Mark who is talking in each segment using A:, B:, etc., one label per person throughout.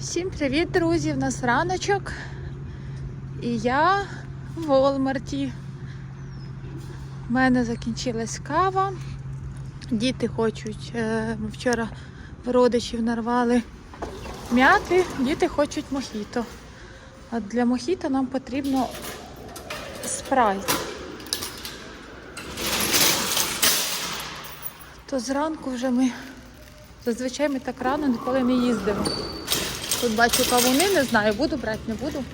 A: Всім привіт, друзі! В нас раночок. І я в Волмарті. У мене закінчилась кава. Діти хочуть. е, Ми вчора в родичів нарвали м'яти, діти хочуть мохіто. А для мохіто нам потрібно спрайт. То зранку вже ми зазвичай ми так рано ніколи не їздимо. Тут бачу кавуни, не знаю, буду брати, не буду.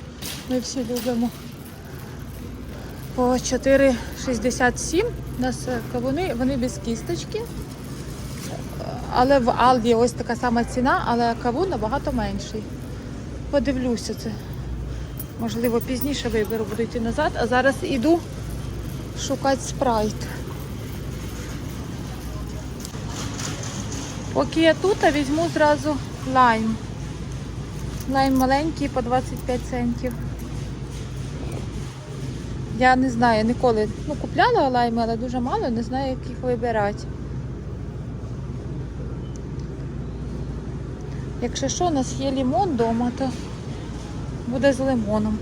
A: Ми всі любимо. По 4,67 у нас е, кавуни, вони без кісточки. Але в Алді ось така сама ціна, але кавун набагато менший. Подивлюся це. Можливо, пізніше виберу, буду йти назад, а зараз іду шукати спрайт. Поки я тут, а візьму зразу лайм. Лайм маленький по 25 центів. Я не знаю, ніколи ну, купляла лайми, але дуже мало, не знаю, як їх вибирати. Якщо що, у нас є лимон вдома, то буде з лимоном.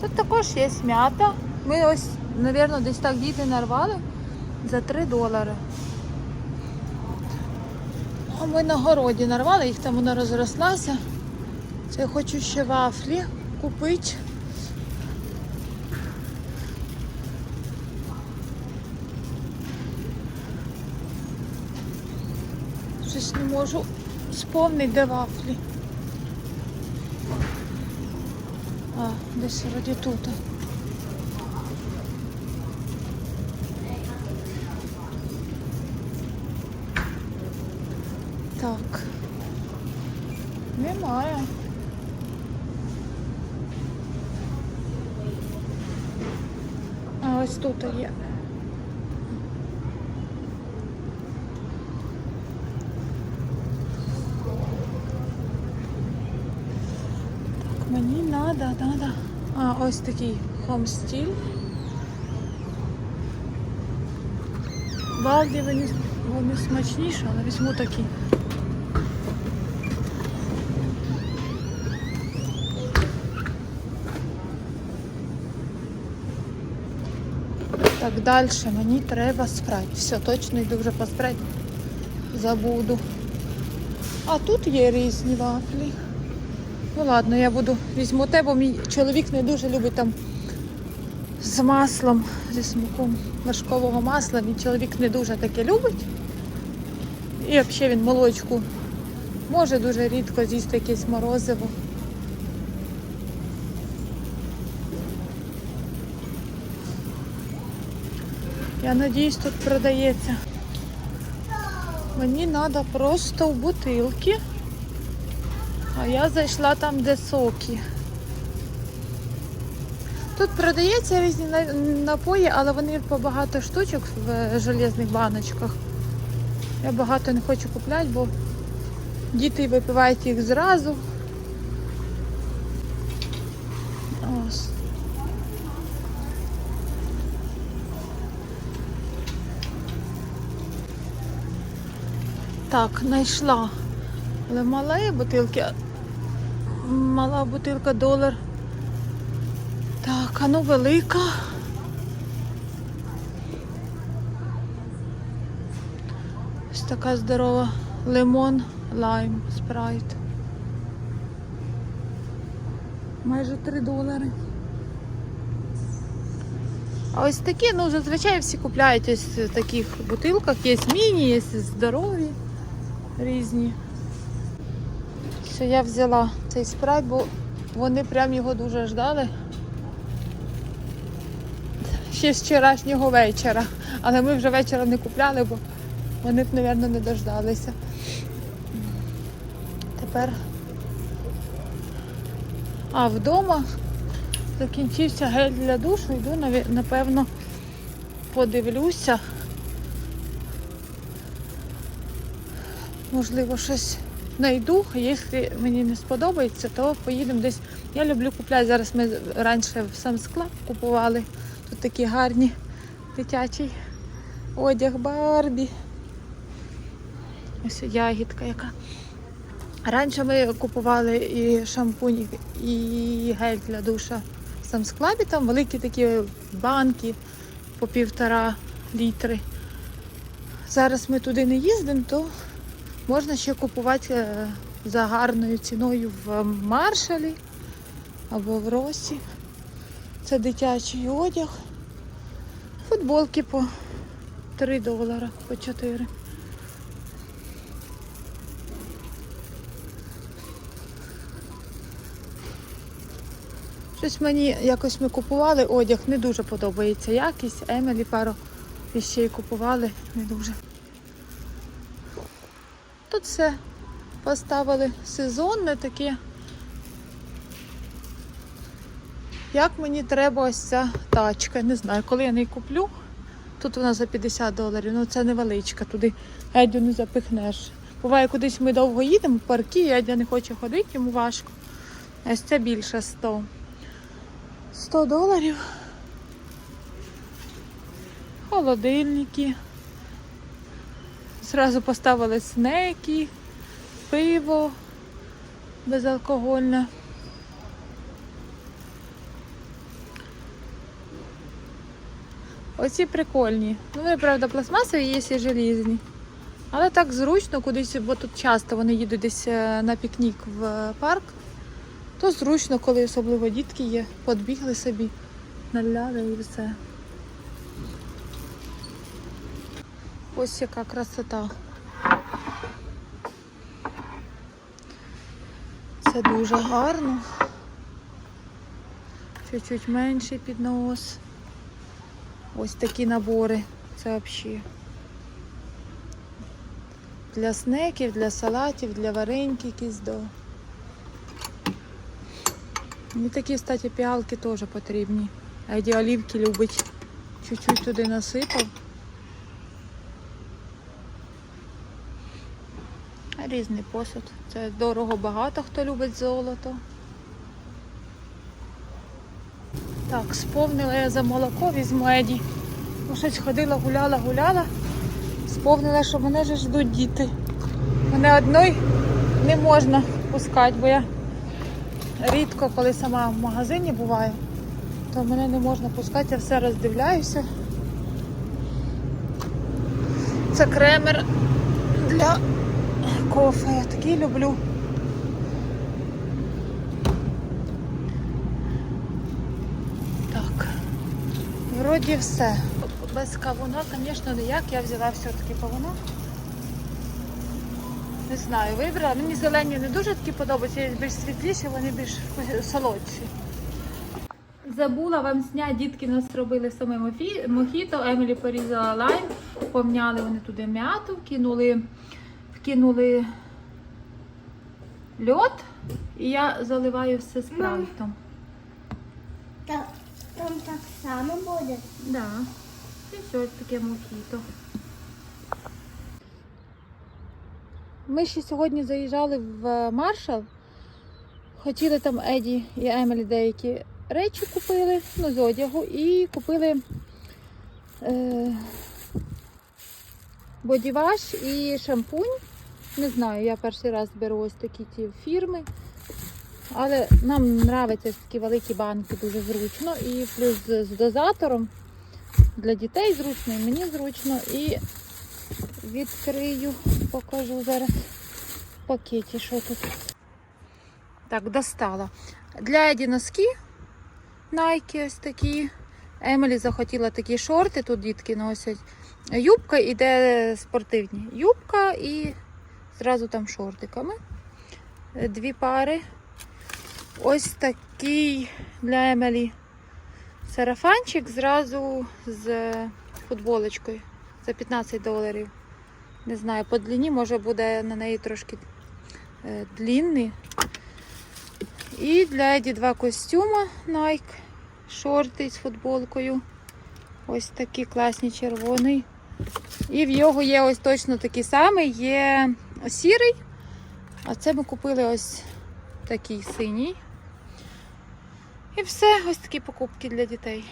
A: Тут також є м'ята. Ми ось, мабуть, десь так діти нарвали за 3 долари. Ми на городі нарвали, їх там вона розрослася. Це я хочу ще вафлі купити. Щось не можу сповнити, де вафлі. А, десь вроді тут. Так. Немає. А ось тут є. Так, мені надо, надо. А, ось такий хомстіль. Балді вони, вони смачніші, але візьму такі. Так, далі мені треба спрайт. Все, точно йду вже по спрайт. Забуду. А тут є різні вафлі. Ну ладно, я буду візьму те, бо мій чоловік не дуже любить там з маслом, зі смаком вершкового масла. Мій чоловік не дуже таке любить. І взагалі він молочку може дуже рідко з'їсти якесь морозиво. Я надіюсь, тут продається. Мені треба просто в бутилки. А я зайшла там, де соки. Тут продається різні напої, але вони по багато штучок в железних баночках. Я багато не хочу купляти, бо діти випивають їх зразу. Ось. Так, знайшла. Але мала бутилки. Мала бутилка долар. Так, а ну велика. Ось така здорова. Лимон, лайм, спрайт. Майже 3 долари. А ось такі, ну, зазвичай всі купляють ось в таких бутилках. Є міні, є здорові різні. Все, я взяла цей спрайт, бо вони прям його дуже ждали. Ще з вчорашнього вечора. Але ми вже вечора не купляли, бо вони б, мабуть, не дождалися. Тепер. А вдома закінчився гель для душу, йду, напевно, подивлюся. Можливо, щось знайду. Якщо мені не сподобається, то поїдемо десь. Я люблю купляти. Зараз ми раніше в сам склад купували. Тут такі гарні дитячий одяг Барбі. Ось ягідка яка. Раніше ми купували і шампунь, і гель для душа в самсклабі, там великі такі банки по півтора літри. Зараз ми туди не їздимо, то можна ще купувати е, за гарною ціною в маршалі або в Росі. Це дитячий одяг. Футболки по 3 долара, по 4. Щось мені якось ми купували одяг, не дуже подобається якість. Емелі пару віщей купували, не дуже. Тут все поставили сезонне таке. Як мені треба ось ця тачка, не знаю, коли я не куплю. Тут вона за 50 доларів, ну це невеличка, туди Едю не запихнеш. Буває, кудись ми довго їдемо, в парки, Едя не хоче ходити, йому важко. Ось це більше 100. 100 доларів. Холодильники. Зразу поставили снеки, пиво безалкогольне. Оці прикольні. Ну, вони, правда, пластмасові є і желізні. Але так зручно кудись, бо тут часто вони їдуть десь е, на пікнік в парк. То зручно, коли особливо дітки є, подбігли собі, наляли і все. Ось яка красота. Це дуже гарно. Чуть-чуть менший піднос. Ось такі набори. Це взагалі. Для снеків, для салатів, для вареньки якісь до. Мені такі, кстати, піалки теж потрібні. Еді олівки любить. Чуть-чуть туди насипав. Різний посуд. Це дорого багато хто любить золото. Так, сповнила я за молоко, візьму Еді. Ну, щось ходила, гуляла, гуляла. Сповнила, що мене вже ждуть діти. Мене одної не можна пускати, бо я рідко, коли сама в магазині буваю, то мене не можна пускати, я все роздивляюся. Це кремер для кофе. Я такий люблю. Так. Вроді все. Без кавуна, звісно, ніяк. Я взяла все-таки кавуна. Не знаю, вибрала. Мені зелені не дуже такі подобаються, є більш світліші, вони більш солодші. Забула вам зняти, дітки нас робили саме мохіто, Емілі порізала лайм, помняли вони туди м'яту, вкинули, вкинули льод, і я заливаю все спрайтом.
B: Так, там так само буде.
A: Да. І все таке мохіто. Ми ще сьогодні заїжджали в Маршал. Хотіли там Еді і Емілі деякі речі купили, ну, з одягу, і купили е, бодіваш і шампунь. Не знаю, я перший раз беру ось такі ті фірми. Але нам подобаються такі великі банки, дуже зручно. І плюс з, дозатором для дітей зручно, і мені зручно. І відкрию, покажу зараз в пакеті, що тут. Так, достала. Для Еді носки Nike ось такі. Емілі захотіла такі шорти, тут дітки носять. Юбка іде спортивні. Юбка і зразу там шортиками. Е, Дві пари. Ось такий для Емілі сарафанчик зразу з футболочкою за 15 доларів. Не знаю, по длині може буде на неї трошки е, длінний. І для Еді два костюма Nike, шорти з футболкою. Ось такі класні червоний. І в його є ось точно такий самий, є сірий. А це ми купили ось такий синій. І все, ось такі покупки для дітей.